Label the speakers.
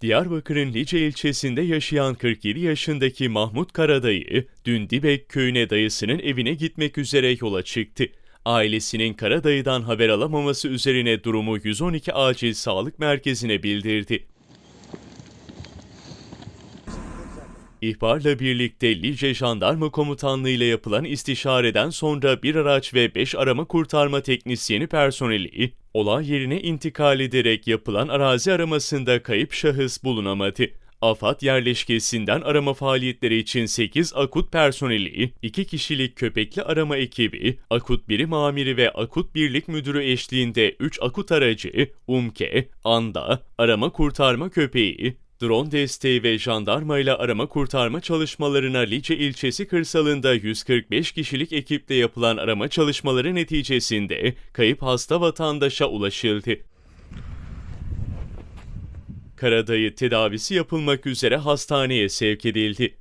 Speaker 1: Diyarbakır'ın Lice ilçesinde yaşayan 47 yaşındaki Mahmut Karadayı, dün Dibek köyüne dayısının evine gitmek üzere yola çıktı. Ailesinin Karadayı'dan haber alamaması üzerine durumu 112 Acil Sağlık Merkezi'ne bildirdi. İhbarla birlikte Lice Jandarma Komutanlığı ile yapılan istişareden sonra bir araç ve 5 arama kurtarma teknisyeni personeli olay yerine intikal ederek yapılan arazi aramasında kayıp şahıs bulunamadı. AFAD yerleşkesinden arama faaliyetleri için 8 akut personeli, 2 kişilik köpekli arama ekibi, akut birim amiri ve akut birlik müdürü eşliğinde 3 akut aracı, UMKE, ANDA, arama kurtarma köpeği, Drone desteği ve jandarma ile arama kurtarma çalışmalarına Lice ilçesi kırsalında 145 kişilik ekiple yapılan arama çalışmaları neticesinde kayıp hasta vatandaşa ulaşıldı. Karadayı tedavisi yapılmak üzere hastaneye sevk edildi.